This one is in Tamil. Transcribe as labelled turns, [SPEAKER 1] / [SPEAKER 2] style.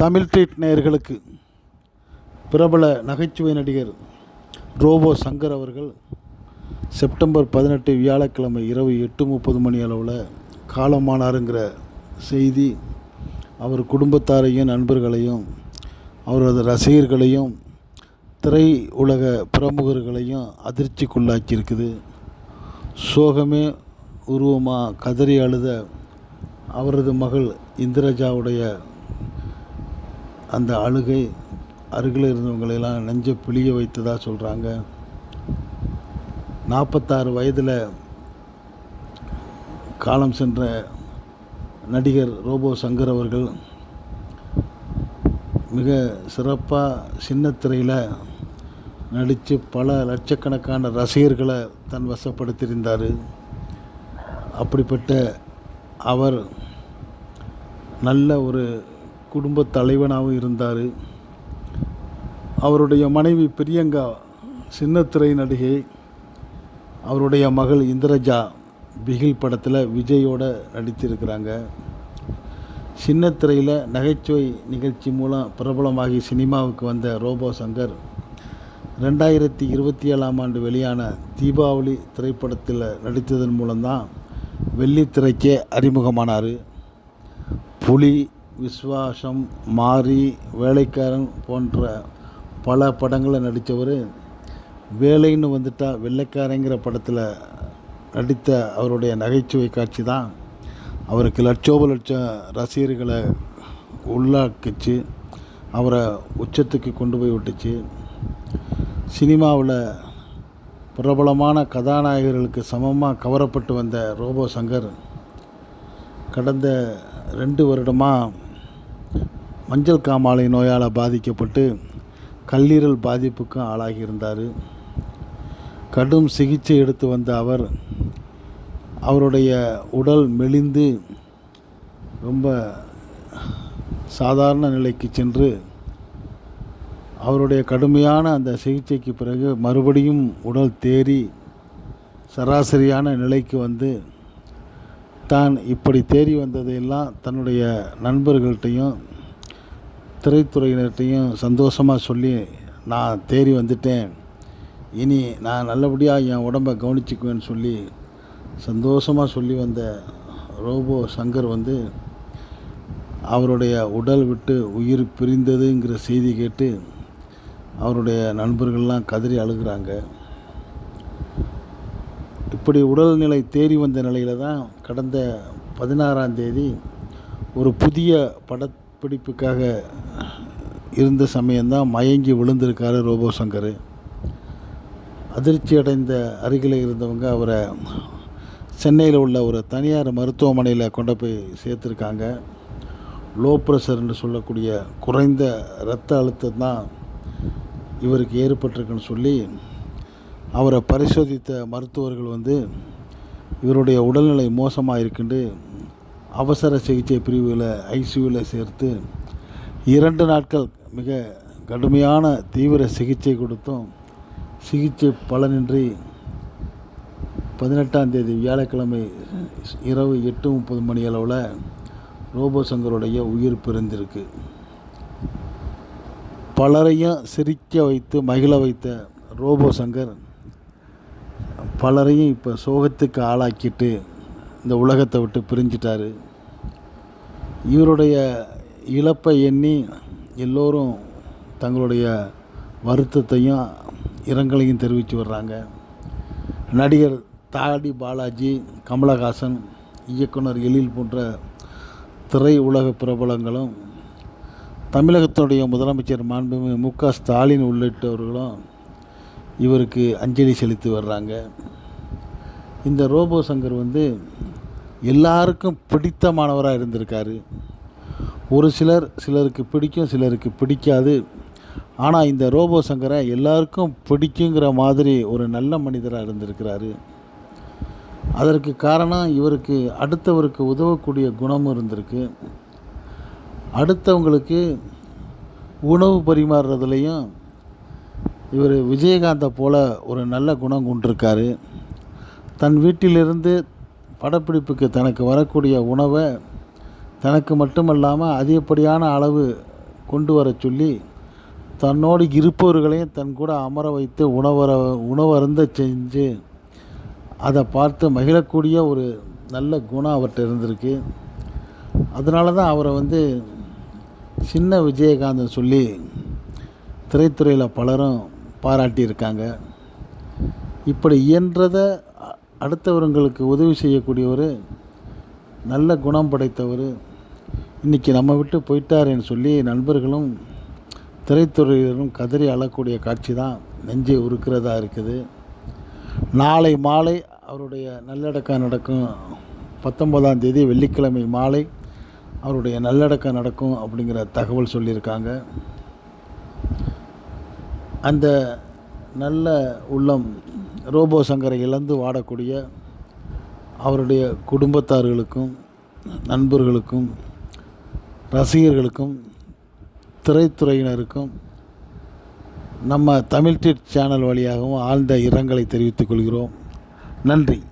[SPEAKER 1] தமிழ் ட்ரீட் நேயர்களுக்கு பிரபல நகைச்சுவை நடிகர் ரோபோ சங்கர் அவர்கள் செப்டம்பர் பதினெட்டு வியாழக்கிழமை இரவு எட்டு முப்பது மணி அளவில் காலமானாருங்கிற செய்தி அவர் குடும்பத்தாரையும் நண்பர்களையும் அவரது ரசிகர்களையும் திரை உலக பிரமுகர்களையும் அதிர்ச்சிக்குள்ளாக்கியிருக்குது. சோகமே உருவமாக கதறி அழுத அவரது மகள் இந்திரஜாவுடைய அந்த அழுகை அருகில் இருந்தவங்களையெல்லாம் நெஞ்ச பிழிய வைத்ததாக சொல்கிறாங்க நாற்பத்தாறு வயதில் காலம் சென்ற நடிகர் ரோபோ சங்கர் அவர்கள் மிக சிறப்பாக சின்ன திரையில் நடித்து பல லட்சக்கணக்கான ரசிகர்களை தன் வசப்படுத்தியிருந்தார். அப்படிப்பட்ட அவர் நல்ல ஒரு குடும்ப தலைவனாகவும் இருந்தார். அவருடைய மனைவி பிரியங்கா சின்னத்திரை நடிகை அவருடைய மகள் இந்திரஜா பிகில் படத்தில் விஜயோட நடித்திருக்கிறாங்க. சின்னத்திரையில் நகைச்சுவை நிகழ்ச்சி மூலம் பிரபலமாகி சினிமாவுக்கு வந்த ரோபோ சங்கர் ரெண்டாயிரத்தி இருபத்தி ஏழாம் ஆண்டு வெளியான தீபாவளி திரைப்படத்தில் நடித்ததன் மூலம்தான் வெள்ளித்திரைக்கே அறிமுகமானார். புலி விஸ்வாசம் மாரி வேலைக்காரன் போன்ற பல படங்களில் நடித்தவர். வேலைன்னு வந்துட்டால் வெள்ளைக்காரங்கிற படத்தில் நடித்த அவருடைய நகைச்சுவை காட்சி தான். அவருக்கு லட்சோப லட்சம் ரசிகர்களை உள்ளாக்கிச்சு. அவரை உச்சத்துக்கு கொண்டு போய் விட்டுச்சு. சினிமாவில் பிரபலமான கதாநாயகர்களுக்கு சமமாக கவரப்பட்டு வந்த ரோபோ சங்கர் கடந்த ரெண்டு வருடமாக மஞ்சள் காமாலை நோயால் பாதிக்கப்பட்டு கல்லீரல் பாதிப்புக்கும் ஆளாகியிருந்தார். கடும் சிகிச்சை எடுத்து வந்த அவர் அவருடைய உடல் மெலிந்து ரொம்ப சாதாரண நிலைக்கு சென்று அவருடைய கடுமையான அந்த சிகிச்சைக்கு பிறகு மறுபடியும் உடல் தேறி சராசரியான நிலைக்கு வந்து தான் இப்படி தேறி வந்ததையெல்லாம் தன்னுடைய நண்பர்கள்ட்டையும் திரைத்துறையினர்கிட்டையும் சந்தோஷமாக சொல்லி நான் தேறி வந்துட்டேன். இனி நான் நல்லபடியாக என் உடம்பை கவனிச்சுக்குவேன்னு சொல்லி சந்தோஷமாக சொல்லி வந்த ரோபோ சங்கர் வந்து அவருடைய உடல் விட்டு உயிர் பிரிந்ததுங்கிற செய்தி கேட்டு அவருடைய நண்பர்கள்லாம் கதறி அழுகிறாங்க. இப்படி உடல்நிலை தேறி வந்த நிலையில் தான் கடந்த பதினாறாம் தேதி ஒரு புதிய பிடிப்புக்காக இருந்த சமயம்தான் மயங்கி விழுந்திருக்காரு ரோபோ சங்கர். அதிர்ச்சி அடைந்த அருகில் இருந்தவங்க அவரை சென்னையில் உள்ள ஒரு தனியார் மருத்துவமனையில் கொண்டு போய் சேர்த்துருக்காங்க. லோ ப்ரெஷர்னு சொல்லக்கூடிய குறைந்த இரத்த அழுத்தம் தான் இவருக்கு ஏற்பட்டிருக்குன்னு சொல்லி அவரை பரிசோதித்த மருத்துவர்கள் வந்து இவருடைய உடல்நிலை மோசமாக இருக்குன்னு அவசர சிகிச்சை பிரிவில் ஐசியூவில் சேர்த்து இரண்டு நாட்கள் மிக கடுமையான தீவிர சிகிச்சை கொடுத்தும் சிகிச்சை பலனின்றி பதினெட்டாம் தேதி வியாழக்கிழமை இரவு எட்டு முப்பது மணி அளவில் ரோபோ சங்கருடைய உயிர் பிரிந்திருக்கு. பலரையும் சிரிக்க வைத்து மகிழ வைத்த ரோபோ சங்கர் பலரையும் இப்போ சோகத்துக்கு ஆளாக்கிட்டு இந்த உலகத்தை விட்டு பிரிஞ்சிட்டார். இவருடைய இழப்பை எண்ணி எல்லோரும் தங்களுடைய வருத்தத்தையும் இரங்கலையும் தெரிவித்து வர்றாங்க. நடிகர் தாடி பாலாஜி கமலஹாசன் இயக்குனர் எழில் போன்ற திரை உலக பிரபலங்களும் தமிழகத்துடைய முதலமைச்சர் மாண்புமிகு மு க ஸ்டாலின் உள்ளிட்டவர்களும் இவருக்கு அஞ்சலி செலுத்தி வர்றாங்க. இந்த ரோபோ சங்கர் வந்து எல்லாருக்கும் பிடித்தமானவராக இருந்திருக்காரு. ஒரு சிலர் சிலருக்கு பிடிக்கும் சிலருக்கு பிடிக்காது. ஆனால் இந்த ரோபோ சங்கரை எல்லாருக்கும் பிடிக்குங்கிற மாதிரி ஒரு நல்ல மனிதராக இருந்திருக்கிறாரு. அதற்கு காரணம் இவருக்கு அடுத்தவருக்கு உதவக்கூடிய குணமும் இருந்திருக்கு. அடுத்தவங்களுக்கு உணவு பரிமாறுறதுலையும் இவர் விஜயகாந்தை போல் ஒரு நல்ல குணம் கொண்டிருக்காரு. தன் வீட்டிலிருந்து படப்பிடிப்புக்கு தனக்கு வரக்கூடிய உணவை தனக்கு மட்டுமல்லாமல் அதிகப்படியான அளவு கொண்டு வர சொல்லி தன்னோடு இருப்பவர்களையும் தன் கூட அமர வைத்து உணவர உணவருந்த செஞ்சு அதை பார்த்து மகிழக்கூடிய ஒரு நல்ல குணம் அவர்கிட்ட இருந்திருக்கு. அதனால தான் அவரை வந்து சின்ன விஜயகாந்தன் சொல்லி திரைத்துறையில் பலரும் பாராட்டியிருக்காங்க. இப்படி இயன்றதை அடுத்தவர்களுக்கு உதவி செய்யக்கூடியவர் நல்ல குணம் படைத்தவர். இன்றைக்கி நம்ம விட்டு போயிட்டாருன்னு சொல்லி நண்பர்களும் திரைத்துறையினரும் கதறி அழக்கூடிய காட்சி தான் நெஞ்சை உருக்கிறதா இருக்குது. நாளை மாலை அவருடைய நல்லடக்கம் நடக்கும். பத்தொன்பதாம் தேதி வெள்ளிக்கிழமை மாலை அவருடைய நல்லடக்கம் நடக்கும் அப்படிங்கிற தகவல் சொல்லியிருக்காங்க. அந்த நல்ல உள்ளம் ரோபோ சங்கரை இழந்து வாடக்கூடிய அவருடைய குடும்பத்தார்களுக்கும் நண்பர்களுக்கும் ரசிகர்களுக்கும் திரைத்துறையினருக்கும் நம்ம தமிழ் சேனல் வழியாகவும் ஆழ்ந்த இரங்கலை தெரிவித்துக் கொள்கிறோம். நன்றி.